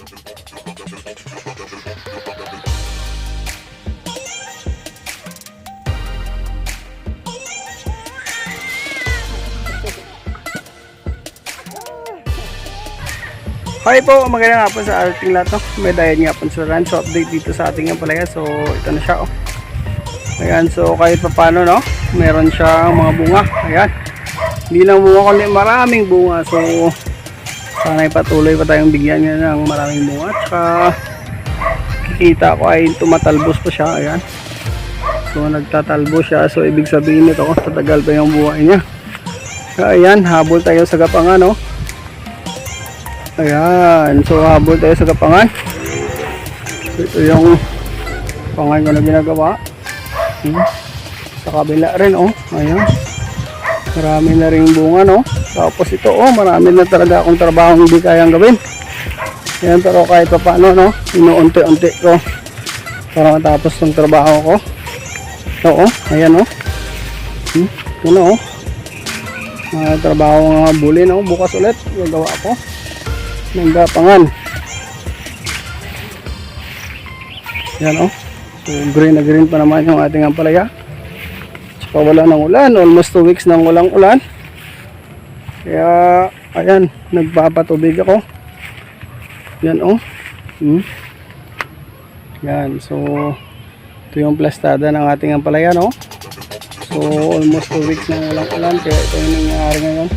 Hi po, magandang hapon sa ating lahat. No? May dahil nga po sa run. So, update dito sa ating palaya. So, ito na siya. Oh. Ayan, so kahit pa paano, no? Meron siyang mga bunga. Ayan. Hindi lang bunga, kundi maraming bunga. So, sana patuloy pa tayong bigyan niya ng maraming bunga. At saka, kikita ko ay tumatalbos pa siya. Ayan. So, nagtatalbos siya. So, ibig sabihin nito, tatagal pa yung buhay niya. Ayan, habol tayo sa gapangan, no? Ayan, so habol tayo sa kapangan. So, ito yung pangan ko na ginagawa. Hmm. Sa kabila rin, oh. Ayan. Marami na rin bunga, no? Tapos ito, oh, marami na talaga akong trabaho hindi kayang gawin. Ayan, pero kahit pa paano, no? Inuunti-unti ko para matapos ng trabaho ko. Ito, oh. Ayan, oh. Hmm. Ito oh. Mga trabaho nga buli, no? Bukas ulit, gagawa ko ng gapangan. Yan oh. So green na green pa naman yung ating ampalaya. Tsaka wala ng ulan. Almost 2 weeks nang walang ulan. Kaya ayan, nagpapatubig ako. Yan oh. Hmm. Yan. So ito yung plastada ng ating ampalaya no. So almost 2 weeks nang walang ulan. Kaya ito yung nangyayari ngayon.